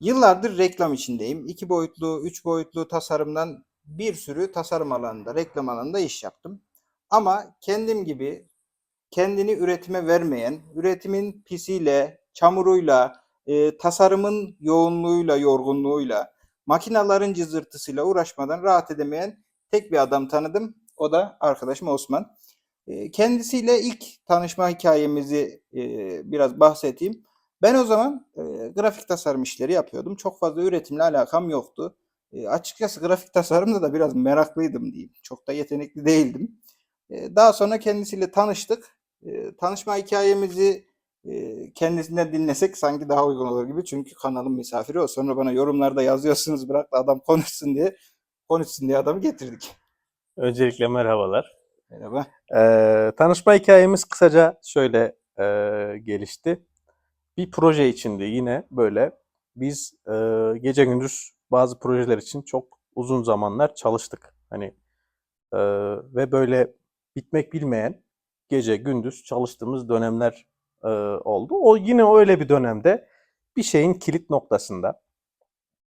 Yıllardır reklam içindeyim. İki boyutlu, üç boyutlu tasarımdan bir sürü tasarım alanında, reklam alanında iş yaptım. Ama kendim gibi kendini üretime vermeyen, üretimin pisiyle, çamuruyla, e, tasarımın yoğunluğuyla, yorgunluğuyla, makinaların cızırtısıyla uğraşmadan rahat edemeyen tek bir adam tanıdım. O da arkadaşım Osman. E, kendisiyle ilk tanışma hikayemizi e, biraz bahsedeyim. Ben o zaman e, grafik tasarım işleri yapıyordum. Çok fazla üretimle alakam yoktu. E, açıkçası grafik tasarımda da biraz meraklıydım diyeyim. Çok da yetenekli değildim. E, daha sonra kendisiyle tanıştık. E, tanışma hikayemizi e, kendisinden dinlesek sanki daha uygun olur gibi. Çünkü kanalın misafiri o. Sonra bana yorumlarda yazıyorsunuz bırak da adam konuşsun diye. Konuşsun diye adamı getirdik. Öncelikle merhabalar. Merhaba. Ee, tanışma hikayemiz kısaca şöyle e, gelişti. Bir proje içinde yine böyle biz e, gece gündüz bazı projeler için çok uzun zamanlar çalıştık. Hani e, ve böyle bitmek bilmeyen gece gündüz çalıştığımız dönemler e, oldu. O yine öyle bir dönemde bir şeyin kilit noktasında,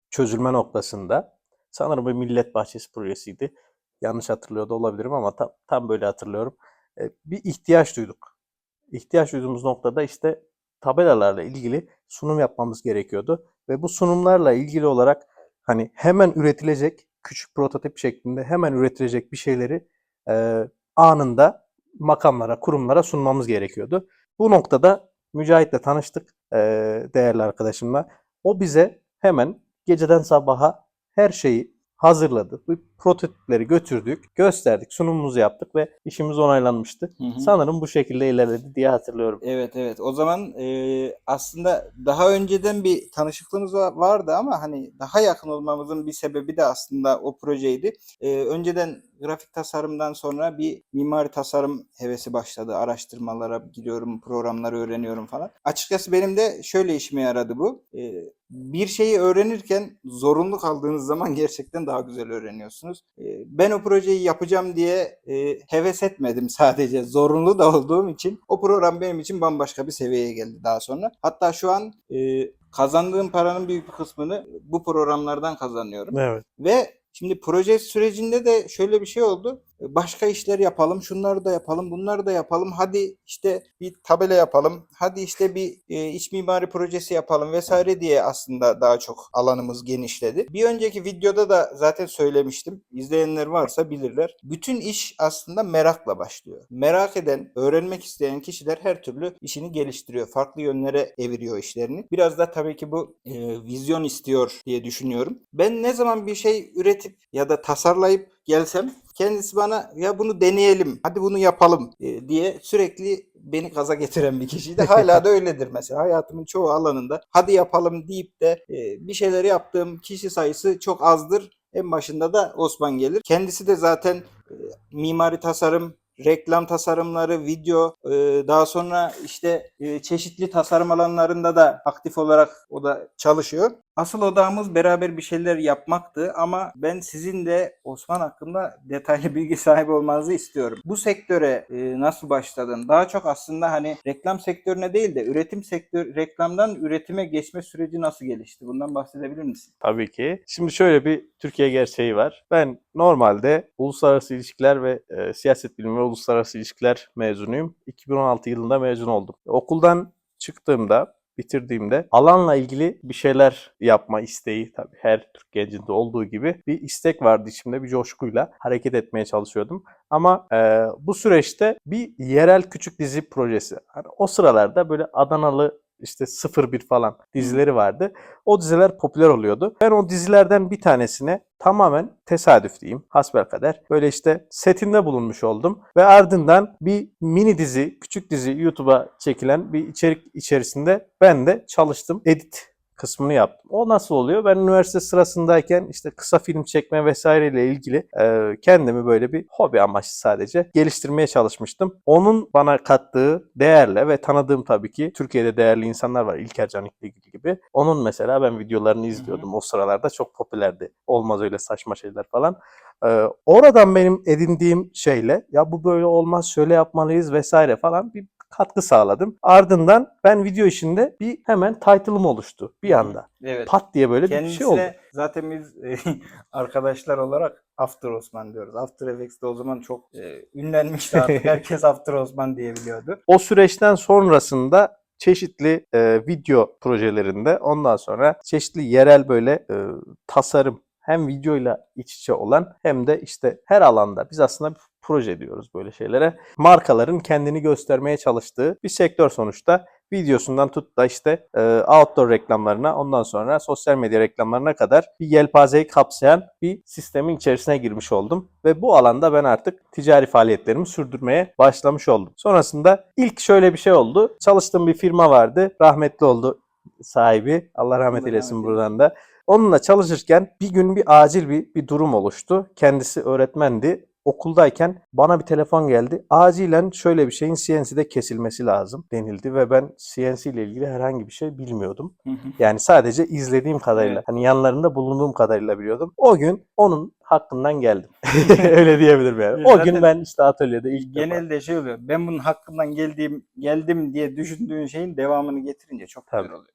çözülme noktasında sanırım bir millet bahçesi projesiydi. Yanlış hatırlıyor da olabilirim ama tam, tam böyle hatırlıyorum. E, bir ihtiyaç duyduk. İhtiyaç duyduğumuz noktada işte tabelalarla ilgili sunum yapmamız gerekiyordu. Ve bu sunumlarla ilgili olarak hani hemen üretilecek küçük prototip şeklinde hemen üretilecek bir şeyleri e, anında makamlara, kurumlara sunmamız gerekiyordu. Bu noktada Mücahit'le tanıştık e, değerli arkadaşımla. O bize hemen geceden sabaha her şeyi hazırladı. Bu prototipleri götürdük, gösterdik, sunumumuzu yaptık ve işimiz onaylanmıştı. Hı hı. Sanırım bu şekilde ilerledi diye hatırlıyorum. Evet evet. O zaman e, aslında daha önceden bir tanışıklığımız va- vardı ama hani daha yakın olmamızın bir sebebi de aslında o projeydi. E, önceden grafik tasarımdan sonra bir mimari tasarım hevesi başladı. Araştırmalara giriyorum, programları öğreniyorum falan. Açıkçası benim de şöyle işime yaradı bu. E, bir şeyi öğrenirken zorunlu kaldığınız zaman gerçekten daha güzel öğreniyorsunuz. E, ben o projeyi yapacağım diye e, heves etmedim sadece. Zorunlu da olduğum için o program benim için bambaşka bir seviyeye geldi daha sonra. Hatta şu an e, kazandığım paranın büyük bir kısmını bu programlardan kazanıyorum. Evet. Ve şimdi proje sürecinde de şöyle bir şey oldu. Başka işler yapalım, şunları da yapalım, bunları da yapalım. Hadi işte bir tabela yapalım. Hadi işte bir e, iç mimari projesi yapalım vesaire diye aslında daha çok alanımız genişledi. Bir önceki videoda da zaten söylemiştim. İzleyenler varsa bilirler. Bütün iş aslında merakla başlıyor. Merak eden, öğrenmek isteyen kişiler her türlü işini geliştiriyor. Farklı yönlere eviriyor işlerini. Biraz da tabii ki bu e, vizyon istiyor diye düşünüyorum. Ben ne zaman bir şey üretip ya da tasarlayıp gelsem kendisi bana ya bunu deneyelim, hadi bunu yapalım e, diye sürekli beni gaza getiren bir kişiydi. Hala da öyledir mesela. Hayatımın çoğu alanında hadi yapalım deyip de e, bir şeyler yaptığım kişi sayısı çok azdır. En başında da Osman gelir. Kendisi de zaten e, mimari tasarım, reklam tasarımları, video, daha sonra işte çeşitli tasarım alanlarında da aktif olarak o da çalışıyor. Asıl odağımız beraber bir şeyler yapmaktı ama ben sizin de Osman hakkında detaylı bilgi sahibi olmanızı istiyorum. Bu sektöre e, nasıl başladın? Daha çok aslında hani reklam sektörüne değil de üretim sektör reklamdan üretime geçme süreci nasıl gelişti? Bundan bahsedebilir misin? Tabii ki. Şimdi şöyle bir Türkiye gerçeği var. Ben normalde uluslararası ilişkiler ve e, siyaset bilimi ve uluslararası ilişkiler mezunuyum. 2016 yılında mezun oldum. Okuldan çıktığımda bitirdiğimde alanla ilgili bir şeyler yapma isteği tabii her Türk gencinde olduğu gibi bir istek vardı içimde bir coşkuyla hareket etmeye çalışıyordum. Ama e, bu süreçte bir yerel küçük dizi projesi. Hani o sıralarda böyle Adanalı işte 01 falan dizileri vardı. O diziler popüler oluyordu. Ben o dizilerden bir tanesine tamamen tesadüf diyeyim, hasbelkader. Böyle işte setinde bulunmuş oldum. Ve ardından bir mini dizi, küçük dizi YouTube'a çekilen bir içerik içerisinde ben de çalıştım. Edit kısmını yaptım. O nasıl oluyor? Ben üniversite sırasındayken işte kısa film çekme vesaireyle ilgili e, kendimi böyle bir hobi amaçlı sadece geliştirmeye çalışmıştım. Onun bana kattığı değerle ve tanıdığım tabii ki Türkiye'de değerli insanlar var. İlker Canikli gibi. Onun mesela ben videolarını izliyordum. O sıralarda çok popülerdi. Olmaz öyle saçma şeyler falan. Ee, oradan benim edindiğim şeyle ya bu böyle olmaz şöyle yapmalıyız vesaire falan bir katkı sağladım. Ardından ben video işinde bir hemen title'ım oluştu bir anda. Evet. Pat diye böyle bir Kendisine şey oldu. zaten biz e, arkadaşlar olarak After Osman diyoruz. After Effects'te o zaman çok e, ünlenmişti artık. Herkes After Osman diyebiliyordu. O süreçten sonrasında çeşitli e, video projelerinde ondan sonra çeşitli yerel böyle e, tasarım hem videoyla iç içe olan hem de işte her alanda biz aslında bir proje diyoruz böyle şeylere. Markaların kendini göstermeye çalıştığı bir sektör sonuçta. Videosundan tut da işte e, outdoor reklamlarına ondan sonra sosyal medya reklamlarına kadar bir yelpazeyi kapsayan bir sistemin içerisine girmiş oldum. Ve bu alanda ben artık ticari faaliyetlerimi sürdürmeye başlamış oldum. Sonrasında ilk şöyle bir şey oldu. Çalıştığım bir firma vardı. Rahmetli oldu sahibi. Allah rahmet eylesin buradan da. Onunla çalışırken bir gün bir acil bir, bir durum oluştu. Kendisi öğretmendi. Okuldayken bana bir telefon geldi. Acilen şöyle bir şeyin CNC'de kesilmesi lazım denildi ve ben CNC ile ilgili herhangi bir şey bilmiyordum. Yani sadece izlediğim kadarıyla, Evet. hani yanlarında bulunduğum kadarıyla biliyordum. O gün onun hakkından geldim. Öyle diyebilirim yani. O Zaten gün ben işte atölyede ilk defa. Genelde şey oluyor. Ben bunun hakkından geldiğim geldim diye düşündüğün şeyin devamını getirince çok güzel Tabii. oluyor.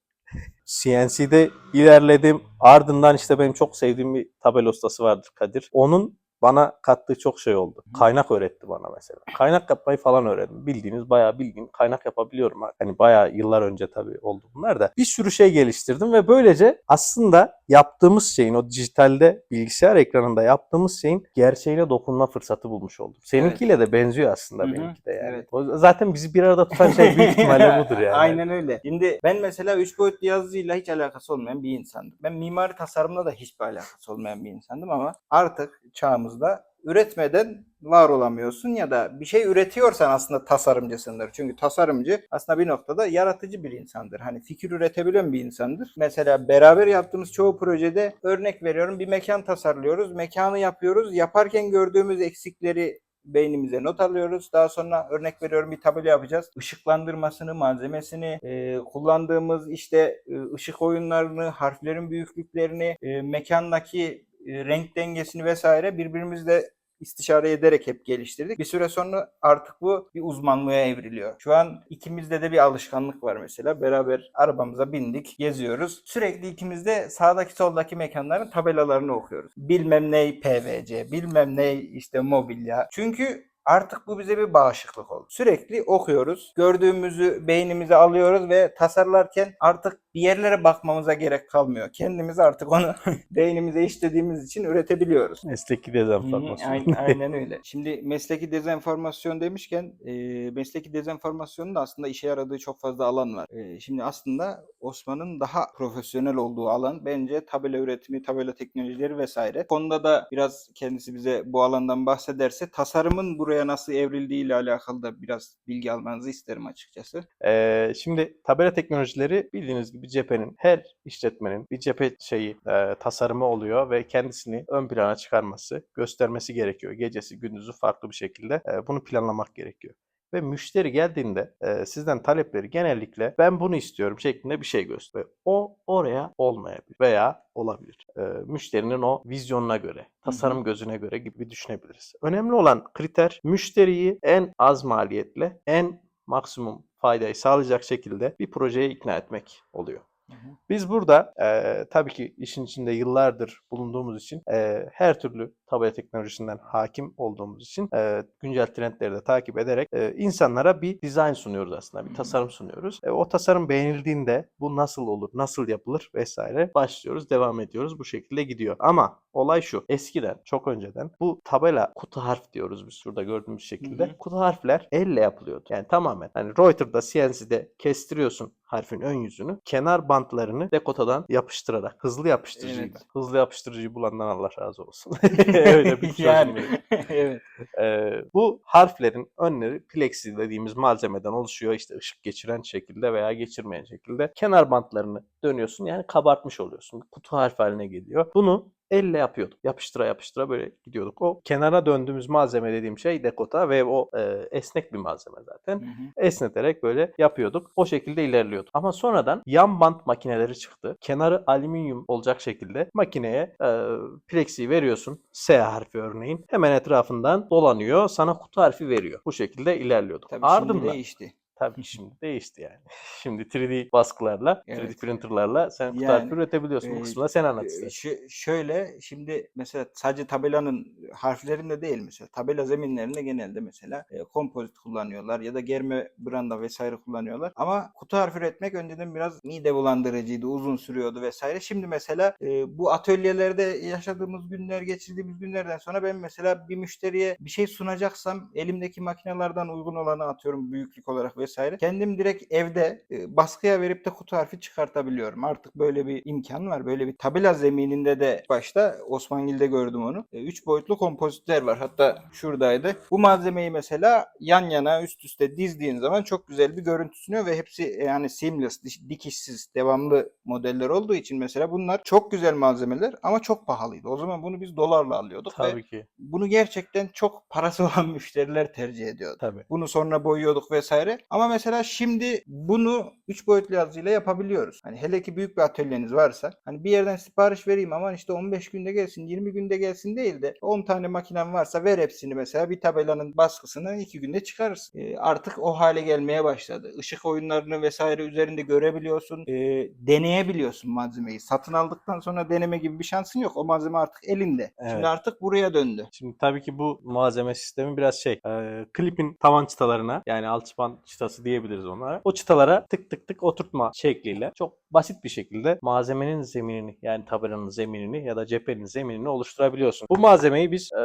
CNC'de ilerledim. Ardından işte benim çok sevdiğim bir tabela ustası vardır Kadir. Onun bana kattığı çok şey oldu. Kaynak öğretti bana mesela. Kaynak yapmayı falan öğrendim. Bildiğiniz bayağı bildiğin kaynak yapabiliyorum. Hani bayağı yıllar önce tabii oldu bunlar da. Bir sürü şey geliştirdim ve böylece aslında yaptığımız şeyin o dijitalde bilgisayar ekranında yaptığımız şeyin gerçeğine dokunma fırsatı bulmuş oldum. Seninkiyle de benziyor aslında Hı hı, benimki de yani. evet. O zaten bizi bir arada tutan şey büyük ihtimalle budur yani. Aynen öyle. Şimdi ben mesela 3 boyutlu yazıcıyla hiç alakası olmayan bir insandım. Ben mimari tasarımla da hiçbir alakası olmayan bir insandım ama artık çağımızda üretmeden var olamıyorsun ya da bir şey üretiyorsan aslında tasarımcısındır. Çünkü tasarımcı aslında bir noktada yaratıcı bir insandır. Hani fikir üretebilen bir insandır. Mesela beraber yaptığımız çoğu projede örnek veriyorum bir mekan tasarlıyoruz. Mekanı yapıyoruz. Yaparken gördüğümüz eksikleri beynimize not alıyoruz. Daha sonra örnek veriyorum bir tabela yapacağız. Işıklandırmasını, malzemesini, e, kullandığımız işte e, ışık oyunlarını, harflerin büyüklüklerini, e, mekandaki renk dengesini vesaire birbirimizle istişare ederek hep geliştirdik. Bir süre sonra artık bu bir uzmanlığa evriliyor. Şu an ikimizde de bir alışkanlık var mesela. Beraber arabamıza bindik, geziyoruz. Sürekli ikimiz de sağdaki soldaki mekanların tabelalarını okuyoruz. Bilmem ne PVC, bilmem ne işte mobilya. Çünkü Artık bu bize bir bağışıklık oldu. Sürekli okuyoruz. Gördüğümüzü beynimize alıyoruz ve tasarlarken artık bir yerlere bakmamıza gerek kalmıyor. Kendimiz artık onu beynimize işlediğimiz için üretebiliyoruz. Mesleki dezenformasyon. Aynen, aynen öyle. Şimdi mesleki dezenformasyon demişken e, mesleki dezenformasyonun da aslında işe yaradığı çok fazla alan var. E, şimdi aslında Osman'ın daha profesyonel olduğu alan bence tabela üretimi, tabela teknolojileri vesaire. Konuda da biraz kendisi bize bu alandan bahsederse tasarımın buraya nasıl evrildiği ile alakalı da biraz bilgi almanızı isterim açıkçası. Ee, şimdi tabela teknolojileri bildiğiniz gibi cephenin her işletmenin bir cephe şeyi e, tasarımı oluyor ve kendisini ön plana çıkarması, göstermesi gerekiyor. Gecesi gündüzü farklı bir şekilde e, bunu planlamak gerekiyor. Ve müşteri geldiğinde e, sizden talepleri genellikle ben bunu istiyorum şeklinde bir şey gösteriyor. O oraya olmayabilir veya olabilir. E, müşterinin o vizyonuna göre, tasarım gözüne göre gibi düşünebiliriz. Önemli olan kriter müşteriyi en az maliyetle, en maksimum faydayı sağlayacak şekilde bir projeye ikna etmek oluyor. Biz burada e, tabii ki işin içinde yıllardır bulunduğumuz için e, her türlü tabela teknolojisinden hakim olduğumuz için e, güncel trendleri de takip ederek e, insanlara bir dizayn sunuyoruz aslında, bir tasarım sunuyoruz. E, o tasarım beğenildiğinde bu nasıl olur, nasıl yapılır vesaire başlıyoruz, devam ediyoruz. Bu şekilde gidiyor. Ama olay şu, eskiden, çok önceden bu tabela kutu harf diyoruz biz şurada gördüğümüz şekilde. Hı hı. Kutu harfler elle yapılıyordu. Yani tamamen hani Reuter'da, CNC'de kestiriyorsun harfin ön yüzünü. Kenar bantlarını dekotadan yapıştırarak. Hızlı yapıştırıcıydı. Evet. Hızlı yapıştırıcıyı bulandan Allah razı olsun. Öyle bir çözüm yani. evet. Ee, bu harflerin önleri plexi dediğimiz malzemeden oluşuyor. İşte ışık geçiren şekilde veya geçirmeyen şekilde. Kenar bantlarını dönüyorsun yani kabartmış oluyorsun. Kutu harf haline geliyor. Bunu elle yapıyorduk. Yapıştıra yapıştıra böyle gidiyorduk. O kenara döndüğümüz malzeme dediğim şey dekota ve o e, esnek bir malzeme zaten. Hı hı. Esneterek böyle yapıyorduk. O şekilde ilerliyorduk. Ama sonradan yan bant makineleri çıktı. Kenarı alüminyum olacak şekilde makineye e, plexi veriyorsun. S harfi örneğin. Hemen etrafından dolanıyor. Sana kutu harfi veriyor. Bu şekilde ilerliyorduk. Tabii Ardından şimdi değişti. Tabii ki şimdi değişti yani. Şimdi 3D baskılarla, 3D Evet. printerlarla sen kutu Yani, harfi üretebiliyorsun. Bu e, kısmını da sen anlat Ee, istersen. şöyle şimdi mesela sadece tabelanın harflerinde değil mesela tabela zeminlerinde genelde mesela e, kompozit kullanıyorlar ya da germe branda vesaire kullanıyorlar. Ama kutu harfi üretmek önceden biraz mide bulandırıcıydı, uzun sürüyordu vesaire. Şimdi mesela e, bu atölyelerde yaşadığımız günler, geçirdiğimiz günlerden sonra ben mesela bir müşteriye bir şey sunacaksam elimdeki makinelerden uygun olanı atıyorum büyüklük olarak vesaire. Kendim direkt evde e, baskıya verip de kutu harfi çıkartabiliyorum. Artık böyle bir imkan var. Böyle bir tabela zemininde de başta Osmangil'de gördüm onu. 3 boyutlu kompozitler var. Hatta şuradaydı. Bu malzemeyi mesela yan yana üst üste dizdiğin zaman çok güzel bir görüntü sunuyor ve hepsi e, yani seamless, dikişsiz, devamlı modeller olduğu için mesela bunlar çok güzel malzemeler ama çok pahalıydı. O zaman bunu biz dolarla alıyorduk ve Tabii ki. bunu gerçekten çok parası olan müşteriler tercih ediyordu. Tabii. Bunu sonra boyuyorduk vesaire. Ama mesela şimdi bunu 3 boyutlu yazıyla yapabiliyoruz. Hani hele ki büyük bir atölyeniz varsa hani bir yerden sipariş vereyim ama işte 15 günde gelsin, 20 günde gelsin değil de 10 tane makinen varsa ver hepsini mesela bir tabelanın baskısını 2 günde çıkarırsın. Ee, artık o hale gelmeye başladı. Işık oyunlarını vesaire üzerinde görebiliyorsun. Ee, deneyebiliyorsun malzemeyi. Satın aldıktan sonra deneme gibi bir şansın yok. O malzeme artık elinde. Evet. Şimdi artık buraya döndü. Şimdi tabii ki bu malzeme sistemi biraz şey, e, klipin tavan çıtalarına yani alçıpan çıtası diyebiliriz onlara. O çıtalara tık tık tık oturtma şekliyle çok basit bir şekilde malzemenin zeminini yani tabelanın zeminini ya da cephenin zeminini oluşturabiliyorsun. Bu malzemeyi biz e,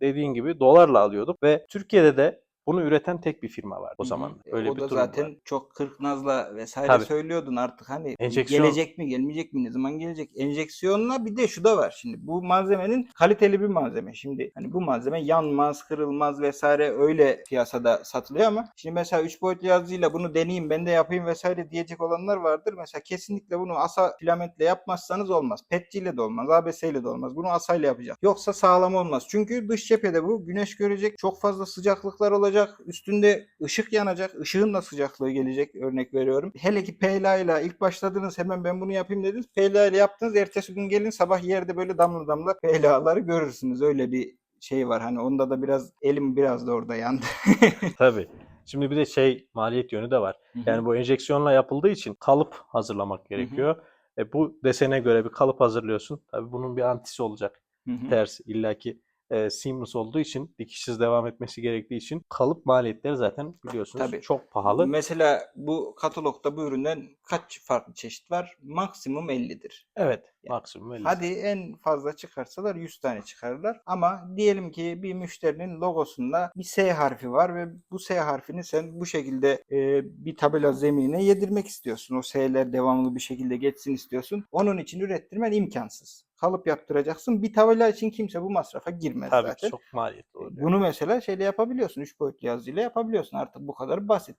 dediğin gibi dolarla alıyorduk ve Türkiye'de de bunu üreten tek bir firma var o Hı hı. zaman. E, Öyle o bir da durum zaten var. çok kırk nazla vesaire Tabii. söylüyordun artık. Hani Enjeksiyon- gelecek mi gelmeyecek mi ne zaman gelecek? Enjeksiyonla bir de şu da var. Şimdi bu malzemenin kaliteli bir malzeme. Şimdi hani bu malzeme yanmaz kırılmaz vesaire öyle piyasada satılıyor ama şimdi mesela 3 boyutlu yazıyla bunu deneyeyim ben de yapayım vesaire diyecek olanlar vardır. Mesela kesinlikle bunu asa filamentle yapmazsanız olmaz. Petciyle de olmaz ABS ile de olmaz. Bunu asayla yapacak. Yoksa sağlam olmaz. Çünkü dış cephede bu güneş görecek. Çok fazla sıcaklıklar olacak üstünde ışık yanacak ışığın da sıcaklığı gelecek örnek veriyorum hele ki PLA ile ilk başladınız hemen ben bunu yapayım dediniz PLA ile yaptınız ertesi gün gelin sabah yerde böyle damla damla PLA'ları görürsünüz öyle bir şey var hani onda da biraz elim biraz da orada yandı. Tabii. Şimdi bir de şey maliyet yönü de var. Yani bu enjeksiyonla yapıldığı için kalıp hazırlamak gerekiyor. E, bu desene göre bir kalıp hazırlıyorsun. Tabii bunun bir antisi olacak. Hı hı. Tersi illaki e, seamless olduğu için dikişsiz devam etmesi gerektiği için kalıp maliyetleri zaten biliyorsunuz Tabii. çok pahalı. Mesela bu katalogda bu üründen kaç farklı çeşit var? Maksimum 50'dir. Evet, Yani maksimum 50. Hadi en fazla çıkarsalar 100 tane çıkarırlar. Ama diyelim ki bir müşterinin logosunda bir S harfi var ve bu S harfini sen bu şekilde e, bir tabela zeminine yedirmek istiyorsun. O S'ler devamlı bir şekilde geçsin istiyorsun. Onun için ürettirmen imkansız. Kalıp yaptıracaksın. Bir tabela için kimse bu masrafa girmez Tabii zaten. çok maliyetli oluyor. Bunu mesela şeyle yapabiliyorsun. 3 boyutlu yazıyla yapabiliyorsun. Artık bu kadar basit.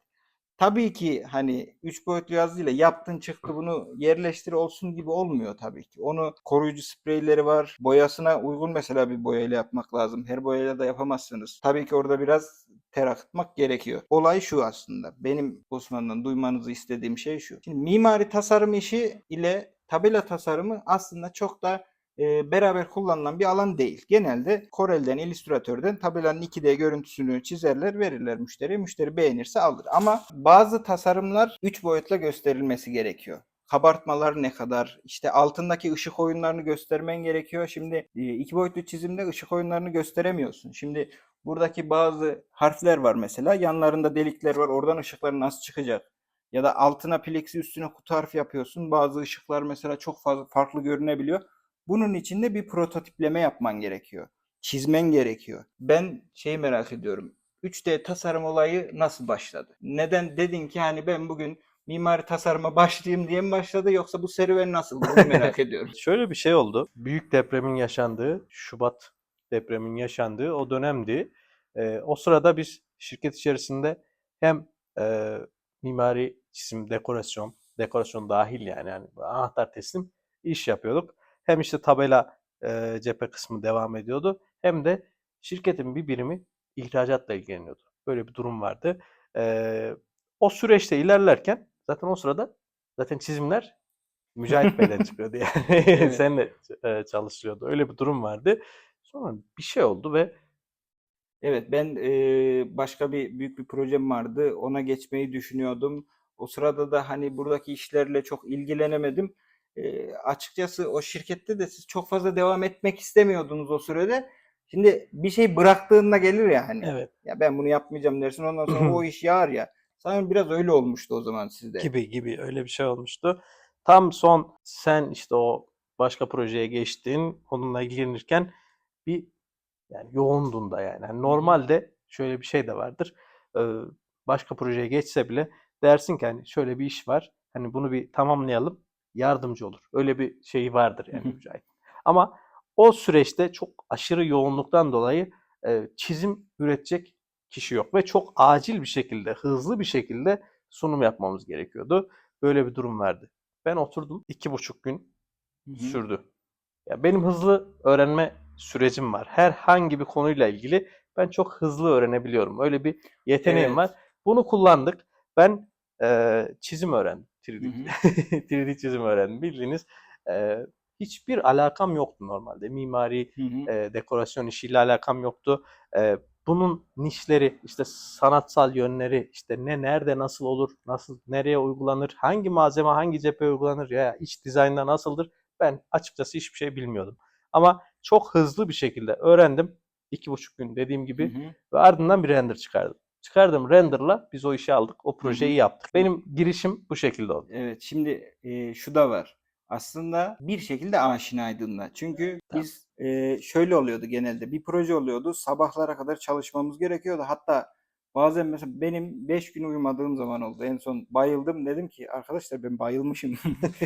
Tabii ki hani 3 boyutlu yazıyla yaptın çıktı bunu yerleştir olsun gibi olmuyor tabii ki. Onu koruyucu spreyleri var. Boyasına uygun mesela bir boyayla yapmak lazım. Her boyayla da yapamazsınız. Tabii ki orada biraz ter akıtmak gerekiyor. Olay şu aslında. Benim Osman'dan duymanızı istediğim şey şu. Şimdi mimari tasarım işi ile tabela tasarımı aslında çok da e, beraber kullanılan bir alan değil. Genelde Corel'den, Illustrator'dan tabelanın 2D görüntüsünü çizerler, verirler müşteriye. Müşteri beğenirse alır. Ama bazı tasarımlar 3 boyutla gösterilmesi gerekiyor. Kabartmalar ne kadar, işte altındaki ışık oyunlarını göstermen gerekiyor. Şimdi e, iki boyutlu çizimde ışık oyunlarını gösteremiyorsun. Şimdi buradaki bazı harfler var mesela. Yanlarında delikler var. Oradan ışıklar nasıl çıkacak? Ya da altına plexi üstüne kutu harfi yapıyorsun. Bazı ışıklar mesela çok fazla farklı görünebiliyor. Bunun için de bir prototipleme yapman gerekiyor. Çizmen gerekiyor. Ben şeyi merak ediyorum. 3D tasarım olayı nasıl başladı? Neden dedin ki hani ben bugün mimari tasarıma başlayayım diye mi başladı yoksa bu serüven nasıl? Bunu merak ediyorum. Şöyle bir şey oldu. Büyük depremin yaşandığı, Şubat depremin yaşandığı o dönemdi. Ee, o sırada biz şirket içerisinde hem e, mimari çizim, dekorasyon, dekorasyon dahil yani, yani anahtar teslim iş yapıyorduk. Hem işte tabela e, cephe kısmı devam ediyordu. Hem de şirketin bir birimi ihracatla ilgileniyordu. Böyle bir durum vardı. Ee, o süreçte ilerlerken zaten o sırada zaten çizimler Mücahit Bey'den çıkıyordu yani. Evet. Seninle e, çalışıyordu. Öyle bir durum vardı. Sonra bir şey oldu ve Evet ben e, başka bir büyük bir projem vardı. Ona geçmeyi düşünüyordum. O sırada da hani buradaki işlerle çok ilgilenemedim. E, açıkçası o şirkette de siz çok fazla devam etmek istemiyordunuz o sürede. Şimdi bir şey bıraktığında gelir ya hani. Evet. Ya ben bunu yapmayacağım dersin. Ondan sonra o iş yağar ya. Sanırım biraz öyle olmuştu o zaman sizde. Gibi gibi öyle bir şey olmuştu. Tam son sen işte o başka projeye geçtin, onunla ilgilenirken bir yani yoğundun da yani. Hani normalde şöyle bir şey de vardır. Ee, başka projeye geçse bile dersin ki hani şöyle bir iş var. Hani bunu bir tamamlayalım. Yardımcı olur. Öyle bir şey vardır yani. Mücahit. Ama o süreçte çok aşırı yoğunluktan dolayı e, çizim üretecek kişi yok ve çok acil bir şekilde, hızlı bir şekilde sunum yapmamız gerekiyordu. Böyle bir durum vardı. Ben oturdum iki buçuk gün Hı hı. sürdü. Ya benim hızlı öğrenme sürecim var. Herhangi bir konuyla ilgili ben çok hızlı öğrenebiliyorum. Öyle bir yeteneğim Evet. var. Bunu kullandık. Ben eee, çizim öğrendim. 3D, Hı 3D çizim öğrendim. Bildiğiniz eee, hiçbir alakam yoktu normalde. Mimari, Hı hı. eee, dekorasyon işiyle alakam yoktu. Eee, bunun nişleri, işte sanatsal yönleri, işte ne nerede nasıl olur, nasıl nereye uygulanır, hangi malzeme hangi cepheye uygulanır ya iç dizaynda nasıldır? Ben açıkçası hiçbir şey bilmiyordum. Ama çok hızlı bir şekilde öğrendim. İki buçuk gün dediğim Hı gibi hı. ve ardından bir render çıkardım. Çıkardığım renderla biz o işi aldık. O projeyi yaptık. Benim girişim bu şekilde oldu. Evet, şimdi e, şu da var. Aslında bir şekilde aşinaydın da. Çünkü Tabii. biz e, şöyle oluyordu genelde. Bir proje oluyordu. Sabahlara kadar çalışmamız gerekiyordu. Hatta bazen mesela benim 5 gün uyumadığım zaman oldu. En son bayıldım. Dedim ki arkadaşlar ben bayılmışım.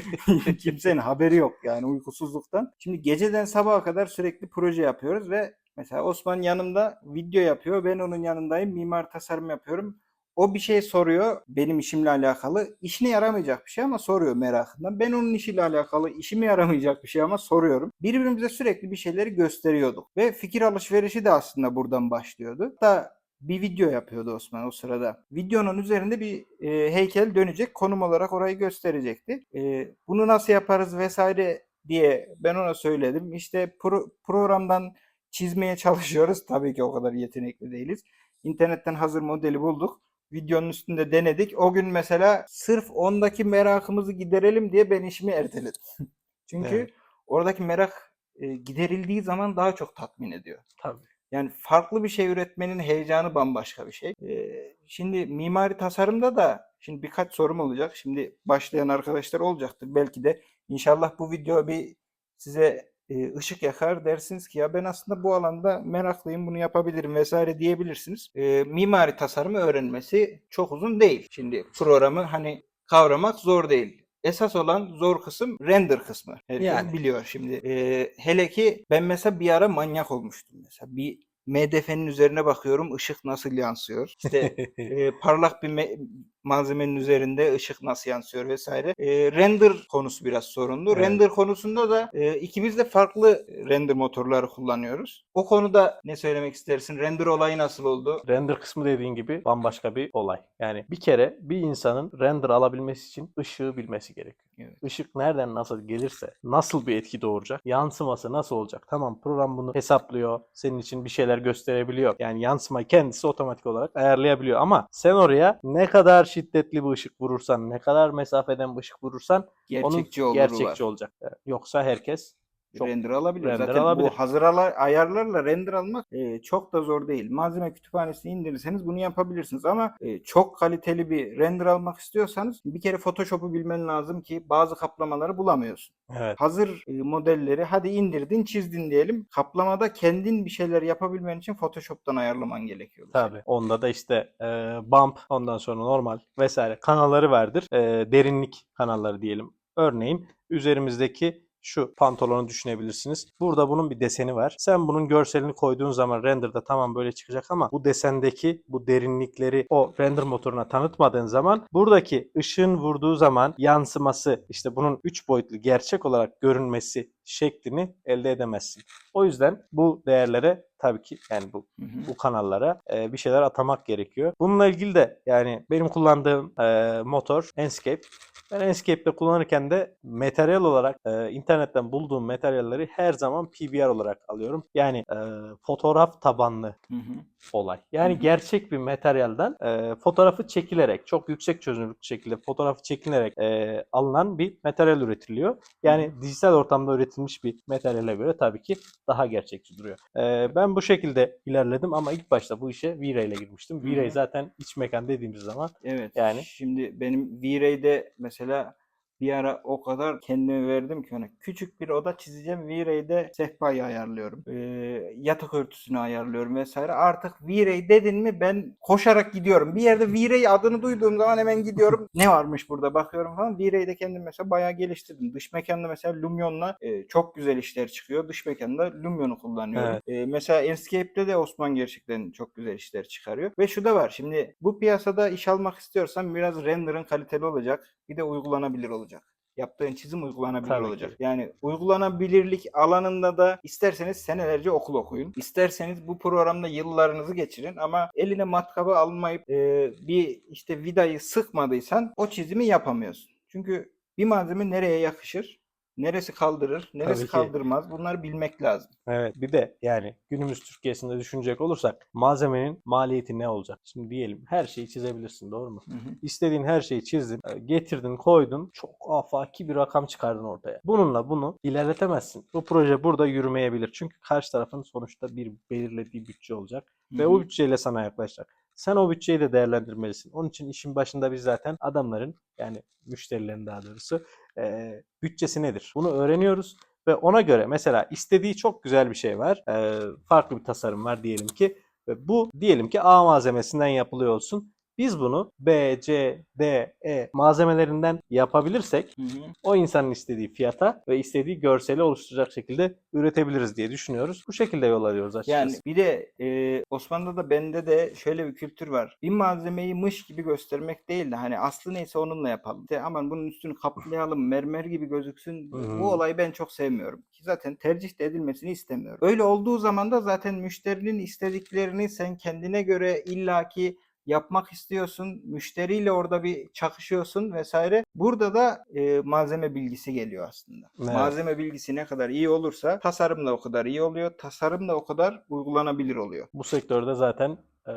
Kimsenin haberi yok yani uykusuzluktan. Şimdi geceden sabaha kadar sürekli proje yapıyoruz ve mesela Osman yanımda video yapıyor. Ben onun yanındayım. Mimar tasarım yapıyorum. O bir şey soruyor benim işimle alakalı. İşine yaramayacak bir şey ama soruyor merakından. Ben onun işiyle alakalı işime yaramayacak bir şey ama soruyorum. Birbirimize sürekli bir şeyleri gösteriyorduk. Ve fikir alışverişi de aslında buradan başlıyordu. Hatta bir video yapıyordu Osman o sırada. Videonun üzerinde bir e, heykel dönecek. Konum olarak orayı gösterecekti. E, bunu nasıl yaparız vesaire diye ben ona söyledim. İşte pro- programdan çizmeye çalışıyoruz. Tabii ki o kadar yetenekli değiliz. İnternetten hazır modeli bulduk. Videonun üstünde denedik. O gün mesela sırf ondaki merakımızı giderelim diye ben işimi erteledim. Çünkü Evet. oradaki merak e, giderildiği zaman daha çok tatmin ediyor. Tabii. Yani farklı bir şey üretmenin heyecanı bambaşka bir şey. Ee, şimdi mimari tasarımda da şimdi birkaç sorum olacak. Şimdi başlayan arkadaşlar olacaktır. Belki de inşallah bu video bir size e, ışık yakar dersiniz ki ya ben aslında bu alanda meraklıyım bunu yapabilirim vesaire diyebilirsiniz. Ee, mimari tasarımı öğrenmesi çok uzun değil. Şimdi programı hani kavramak zor değil. Esas olan zor kısım render kısmı. Herkes Yani. biliyor şimdi. Ee, hele ki ben mesela bir ara manyak olmuştum mesela. Bir MDF'nin üzerine bakıyorum ışık nasıl yansıyor. İşte e, parlak bir malzemenin üzerinde ışık nasıl yansıyor vesaire. E, render konusu biraz sorunlu. Evet. Render konusunda da e, ikimiz de farklı render motorları kullanıyoruz. O konuda ne söylemek istersin? Render olayı nasıl oldu? Render kısmı dediğin gibi bambaşka bir olay. Yani bir kere bir insanın render alabilmesi için ışığı bilmesi gerekiyor. Evet. Işık nereden nasıl gelirse, nasıl bir etki doğuracak, yansıması nasıl olacak? Tamam program bunu hesaplıyor, senin için bir şeyler gösterebiliyor. Yani yansımayı kendisi otomatik olarak ayarlayabiliyor. Ama sen oraya ne kadar şiddetli bir ışık vurursan, ne kadar mesafeden bir ışık vurursan Gerçekçi onun gerçekçi var. olacak. Yoksa herkes çok render alabilir. render Zaten alabilir. bu hazır ayarlarla render almak e, çok da zor değil. Malzeme kütüphanesini indirirseniz bunu yapabilirsiniz ama e, çok kaliteli bir render almak istiyorsanız bir kere Photoshop'u bilmen lazım ki bazı kaplamaları bulamıyorsun. evet. Hazır e, modelleri hadi indirdin, çizdin diyelim. Kaplamada kendin bir şeyler yapabilmen için Photoshop'tan ayarlaman gerekiyor. Tabii. Onda da işte e, bump, ondan sonra normal vesaire kanalları vardır. E, derinlik kanalları diyelim. Örneğin üzerimizdeki şu pantolonu düşünebilirsiniz. Burada bunun bir deseni var. Sen bunun görselini koyduğun zaman renderda tamam böyle çıkacak ama bu desendeki bu derinlikleri o render motoruna tanıtmadığın zaman buradaki ışığın vurduğu zaman yansıması işte bunun 3 boyutlu gerçek olarak görünmesi şeklini elde edemezsin. O yüzden bu değerlere tabii ki yani bu Hı hı. bu kanallara e, bir şeyler atamak gerekiyor. Bununla ilgili de yani benim kullandığım e, motor Enscape. Ben Enscape'de kullanırken de materyal olarak e, internetten bulduğum materyalleri her zaman PBR olarak alıyorum. Yani e, fotoğraf tabanlı Hı hı. Olay. Yani gerçek bir materyalden e, fotoğrafı çekilerek, çok yüksek çözünürlük şekilde fotoğrafı çekilerek e, alınan bir materyal üretiliyor. Yani dijital ortamda üretilmiş bir materyale göre tabii ki daha gerçekçi duruyor. E, ben bu şekilde ilerledim ama ilk başta bu işe V-Ray ile girmiştim. V-Ray zaten iç mekan dediğimiz zaman Evet. Yani- Şimdi benim V-Ray'de mesela bir ara o kadar kendimi verdim ki ona. Küçük bir oda çizeceğim. V-Ray'de sehpayı ayarlıyorum. Ee, yatak örtüsünü ayarlıyorum vesaire. Artık V-Ray dedin mi ben koşarak gidiyorum. Bir yerde V-Ray adını duyduğum zaman hemen gidiyorum. ne varmış burada bakıyorum falan. V-Ray'de kendim mesela bayağı geliştirdim. Dış mekanda mesela Lumion'la e, çok güzel işler çıkıyor. Dış mekanda Lumion'u kullanıyorum. Evet. E, mesela Enscape'de de Osman gerçekten çok güzel işler çıkarıyor. Ve şu da var. Şimdi bu piyasada iş almak istiyorsan biraz render'ın kaliteli olacak. Bir de uygulanabilir olacak. Yaptığın çizim uygulanabilir Tabii ki. olacak. Yani uygulanabilirlik alanında da isterseniz senelerce okul okuyun. İsterseniz bu programda yıllarınızı geçirin ama eline matkabı almayıp e, bir işte vidayı sıkmadıysan o çizimi yapamıyorsun. Çünkü bir malzeme nereye yakışır? Neresi kaldırır, neresi Tabii ki. kaldırmaz bunları bilmek lazım. Evet bir de yani günümüz Türkiye'sinde düşünecek olursak malzemenin maliyeti ne olacak? Şimdi diyelim her şeyi çizebilirsin doğru mu? Hı hı. İstediğin her şeyi çizdin, e, getirdin, koydun. Çok afaki bir rakam çıkardın ortaya. Bununla bunu ilerletemezsin. Bu proje burada yürümeyebilir. Çünkü karşı tarafın sonuçta bir belirlediği bütçe olacak ve Hı o hı. bütçeyle sana yaklaşacak. Sen o bütçeyi de değerlendirmelisin. Onun için işin başında biz zaten adamların yani müşterilerin daha doğrusu e, bütçesi nedir? Bunu öğreniyoruz ve ona göre mesela istediği çok güzel bir şey var. e, farklı bir tasarım var diyelim ki ve bu diyelim ki A malzemesinden yapılıyor olsun. Biz bunu B, C, D, E malzemelerinden yapabilirsek Hı hı. o insanın istediği fiyata ve istediği görseli oluşturacak şekilde üretebiliriz diye düşünüyoruz. Bu şekilde yol alıyoruz açıkçası. Yani bir de e, Osmanlı'da da bende de şöyle bir kültür var. Bir malzemeyi mış gibi göstermek değil de hani aslı neyse onunla yapalım. İşte aman bunun üstünü kaplayalım, mermer gibi gözüksün. Bu- Hı. Bu olayı ben çok sevmiyorum. Ki zaten tercih de edilmesini istemiyorum. Öyle olduğu zaman da zaten müşterinin istediklerini sen kendine göre illaki yapmak istiyorsun. Müşteriyle orada bir çakışıyorsun vesaire. Burada da e, malzeme bilgisi geliyor aslında. Evet. Malzeme bilgisi ne kadar iyi olursa tasarım da o kadar iyi oluyor. Tasarım da o kadar uygulanabilir oluyor. bu sektörde zaten e,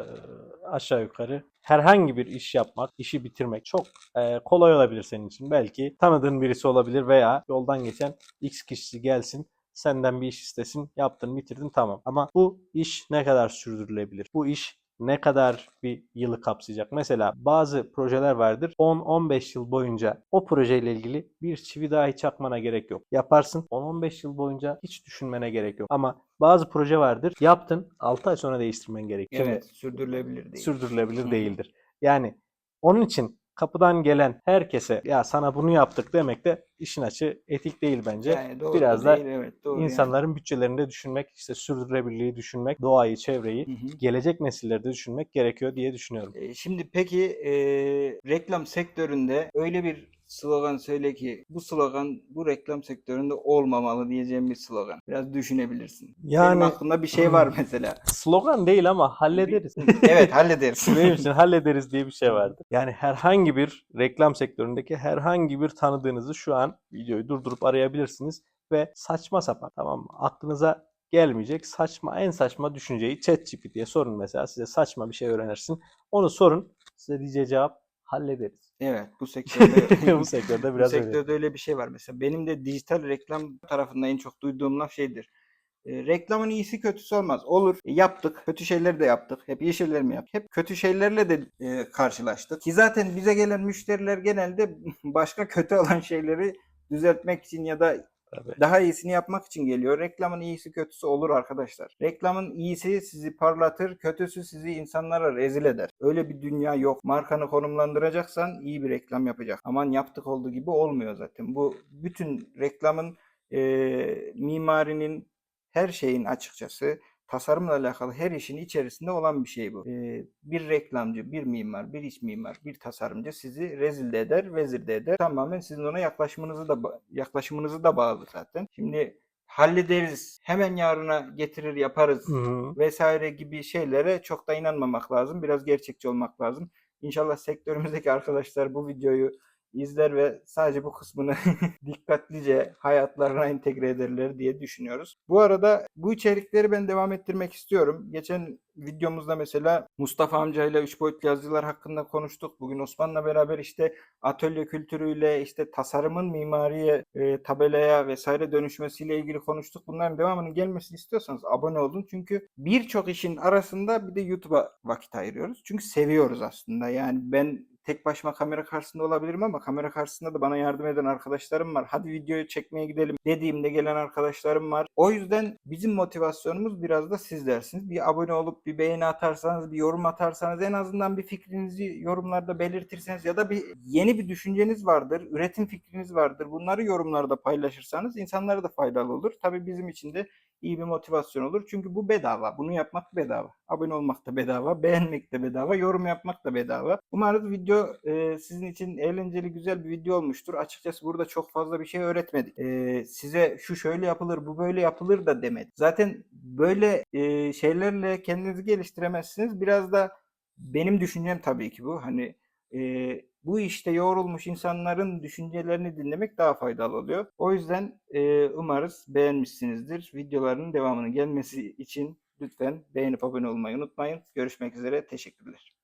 aşağı yukarı herhangi bir iş yapmak, işi bitirmek çok e, kolay olabilir senin için. Belki tanıdığın birisi olabilir veya yoldan geçen X kişisi gelsin senden bir iş istesin, yaptın, bitirdin tamam. Ama bu iş ne kadar sürdürülebilir? Bu iş ne kadar bir yılı kapsayacak? Mesela bazı projeler vardır. 10-15 yıl boyunca o projeyle ilgili bir çivi dahi çakmana gerek yok. Yaparsın 10-15 yıl boyunca hiç düşünmene gerek yok. Ama bazı proje vardır. Yaptın 6 ay sonra değiştirmen gerekiyor. Evet, sürdürülebilir değil. Sürdürülebilir değildir. Yani onun için kapıdan gelen herkese ya sana bunu yaptık demek de işin açı etik değil bence. Yani doğru Biraz da değil, evet, doğru yani. İnsanların bütçelerinde düşünmek, işte sürdürülebilirliği düşünmek, doğayı, çevreyi, Hı hı. gelecek nesilleri de düşünmek gerekiyor diye düşünüyorum. E, Şimdi peki e, reklam sektöründe öyle bir slogan söyle ki bu slogan bu reklam sektöründe olmamalı diyeceğim bir slogan. Biraz düşünebilirsin. Benim Yani aklımda bir şey var mesela. slogan değil ama hallederiz. evet hallederiz. Benim için hallederiz diye bir şey vardı. Yani herhangi bir reklam sektöründeki herhangi bir tanıdığınızı şu an videoyu durdurup arayabilirsiniz ve saçma sapan tamam mı? Aklınıza gelmeyecek saçma en saçma düşünceyi ChatGPT'ye sorun mesela size saçma bir şey öğrenirsin. Onu sorun size diyeceği cevap hallederiz. Evet bu sektörde Bu sektörde bu biraz öyle. sektörde öyle bir şey var mesela. Benim de dijital reklam tarafında en çok duyduğum laf şeydir. E, reklamın iyisi kötüsü olmaz. Olur. E, yaptık. Kötü şeyleri de yaptık. Hep iyi şeyler mi yaptık? Hep kötü şeylerle de e, karşılaştık. Ki zaten bize gelen müşteriler genelde başka kötü olan şeyleri düzeltmek için ya da Tabii. daha iyisini yapmak için geliyor. Reklamın iyisi kötüsü olur arkadaşlar. Reklamın iyisi sizi parlatır, kötüsü sizi insanlara rezil eder. Öyle bir dünya yok. Markanı konumlandıracaksan iyi bir reklam yapacak. Aman yaptık olduğu gibi olmuyor zaten. Bu bütün reklamın eee, mimarinin her şeyin açıkçası tasarımla alakalı her işin içerisinde olan bir şey bu. Eee, bir reklamcı, bir mimar, bir iç mimar, bir tasarımcı sizi rezil de eder, vezir de eder. Tamamen sizin ona yaklaşımınızı da yaklaşımınızı da bağlı zaten. Şimdi hallederiz, hemen yarına getirir yaparız Hı hı. vesaire gibi şeylere çok da inanmamak lazım. Biraz gerçekçi olmak lazım. İnşallah sektörümüzdeki arkadaşlar bu videoyu izler ve sadece bu kısmını dikkatlice hayatlarına entegre ederler diye düşünüyoruz. Bu arada bu içerikleri ben devam ettirmek istiyorum. Geçen videomuzda mesela Mustafa amcayla 3 boyutlu yazıcılar hakkında konuştuk. Bugün Osman'la beraber işte atölye kültürüyle işte tasarımın mimariye, e, tabelaya vesaire dönüşmesiyle ilgili konuştuk. Bunların devamının gelmesini istiyorsanız abone olun. Çünkü birçok işin arasında bir de YouTube'a vakit ayırıyoruz. Çünkü seviyoruz aslında. Yani ben tek başıma kamera karşısında olabilirim ama kamera karşısında da bana yardım eden arkadaşlarım var. Hadi videoyu çekmeye gidelim dediğimde gelen arkadaşlarım var. O yüzden bizim motivasyonumuz biraz da siz dersiniz. Bir abone olup bir beğeni atarsanız, bir yorum atarsanız en azından bir fikrinizi yorumlarda belirtirseniz ya da bir yeni bir düşünceniz vardır, üretim fikriniz vardır. Bunları yorumlarda paylaşırsanız insanlara da faydalı olur. Tabii bizim için de iyi bir motivasyon olur. Çünkü bu bedava. Bunu yapmak bedava. Abone olmak da bedava, beğenmek de bedava, yorum yapmak da bedava. Umarız video e, sizin için eğlenceli, güzel bir video olmuştur. Açıkçası burada çok fazla bir şey öğretmedik. E, size şu şöyle yapılır, bu böyle yapılır da demedik. Zaten böyle e, şeylerle kendinizi geliştiremezsiniz. Biraz da benim düşüncem tabii ki bu. Hani e, bu işte yoğrulmuş insanların düşüncelerini dinlemek daha faydalı oluyor. O yüzden e, umarız beğenmişsinizdir. Videoların devamının gelmesi için lütfen beğenip abone olmayı unutmayın. Görüşmek üzere. Teşekkürler.